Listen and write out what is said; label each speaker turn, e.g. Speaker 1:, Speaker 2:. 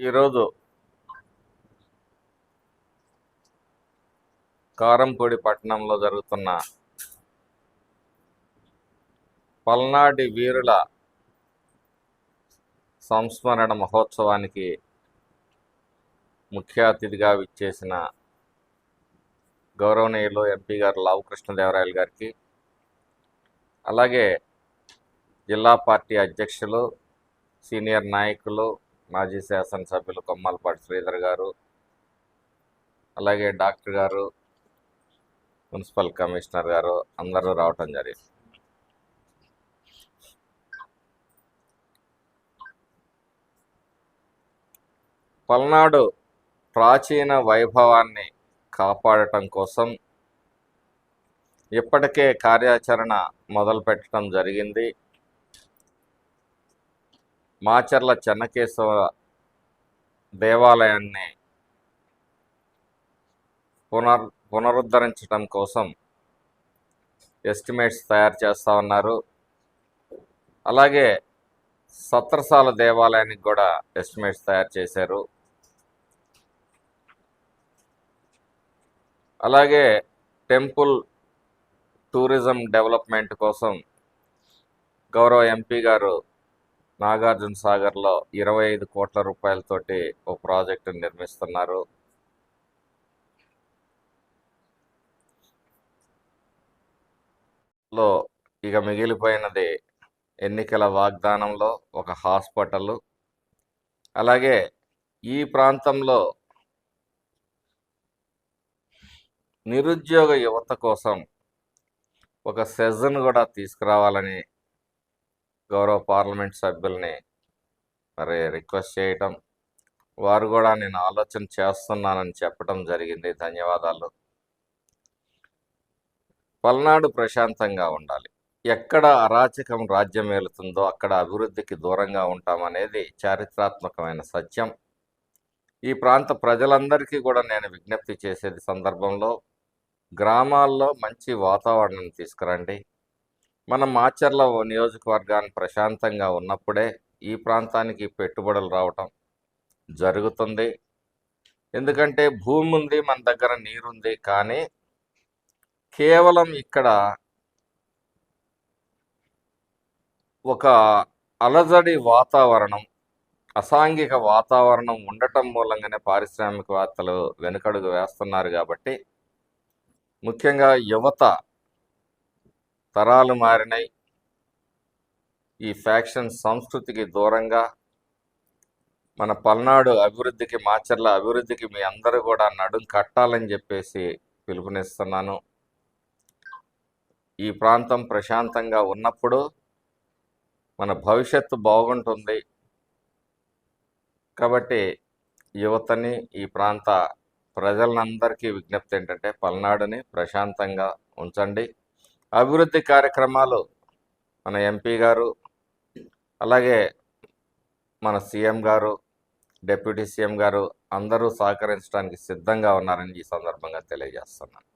Speaker 1: ఈరోజు కారంపూడి పట్టణంలో జరుగుతున్న పల్నాటి వీరుల సంస్మరణ మహోత్సవానికి ముఖ్య అతిథిగా విచ్చేసిన గౌరవనీయులు ఎంపీ గారు లావు కృష్ణదేవరాయలు గారికి అలాగే జిల్లా పార్టీ అధ్యక్షులు సీనియర్ నాయకులు మాజీ శాసనసభ్యులు కొమ్మలపాటి శ్రీధర్ గారు అలాగే డాక్టర్ గారు మున్సిపల్ కమిషనర్ గారు అందరూ రావటం జరిగింది. పల్నాడు ప్రాచీన వైభవాన్ని కాపాడటం కోసం ఇప్పటికే కార్యాచరణ మొదలు పెట్టడం జరిగింది. మాచర్ల చెన్నకేశవ దేవాలయాన్ని పునర్ పునరుద్ధరించడం కోసం ఎస్టిమేట్స్ తయారు చేస్తూ ఉన్నారు. అలాగే సత్రసాల దేవాలయానికి కూడా ఎస్టిమేట్స్ తయారు చేశారు. అలాగే టెంపుల్ టూరిజం డెవలప్మెంట్ కోసం గౌరవ ఎంపీ గారు నాగార్జున సాగర్లో ఇరవై ఐదు కోట్ల రూపాయలతోటి ఓ ప్రాజెక్టు నిర్మిస్తున్నారు. లో ఇక మిగిలిపోయినది ఎన్నికల వాగ్దానంలో ఒక హాస్పిటల్. అలాగే ఈ ప్రాంతంలో నిరుద్యోగ యువత కోసం ఒక సెజన్ కూడా తీసుకురావాలని గౌరవ పార్లమెంట్ సభ్యుల్ని మరి రిక్వెస్ట్ చేయటం వారు కూడా నేను ఆలోచన చేస్తున్నానని చెప్పడం జరిగింది. ధన్యవాదాలు. పల్నాడు ప్రశాంతంగా ఉండాలి. ఎక్కడ అరాచకం రాజ్యం ఏలుతుందో అక్కడ అభివృద్ధికి దూరంగా ఉంటామనేది చారిత్రాత్మకమైన సత్యం. ఈ ప్రాంత ప్రజలందరికీ కూడా నేను విజ్ఞప్తి చేసేది సందర్భంలో గ్రామాల్లో మంచి వాతావరణం తీసుకురండి. మన మాచర్ల నియోజకవర్గాన్ని ప్రశాంతంగా ఉన్నప్పుడే ఈ ప్రాంతానికి పెట్టుబడులు రావటం జరుగుతుంది. ఎందుకంటే భూమి ఉంది మన దగ్గర నీరుంది కానీ కేవలం ఇక్కడ ఒక అలజడి వాతావరణం అసాంఘిక వాతావరణం ఉండటం మూలంగానే పారిశ్రామికవేత్తలు వెనుకడుగు వేస్తున్నారు కాబట్టి ముఖ్యంగా యువత తరాలు మారినాయి ఈ ఫ్యాక్షన్ సంస్కృతికి దూరంగా మన పల్నాడు అభివృద్ధికి మాచర్ల అభివృద్ధికి మీ అందరూ కూడా నడుం కట్టాలని చెప్పేసి పిలుపునిస్తున్నాను. ఈ ప్రాంతం ప్రశాంతంగా ఉన్నప్పుడు మన భవిష్యత్తు బాగుంటుంది. కాబట్టి యువతని ఈ ప్రాంత ప్రజలందరికీ విజ్ఞప్తి ఏంటంటే పల్నాడుని ప్రశాంతంగా ఉంచండి. అభివృద్ధి కార్యక్రమాలు మన ఎంపీ గారు అలాగే మన సీఎం గారు డిప్యూటీ సీఎం గారు అందరూ సహకరించడానికి సిద్ధంగా ఉన్నారని ఈ సందర్భంగా తెలియజేస్తున్నాను.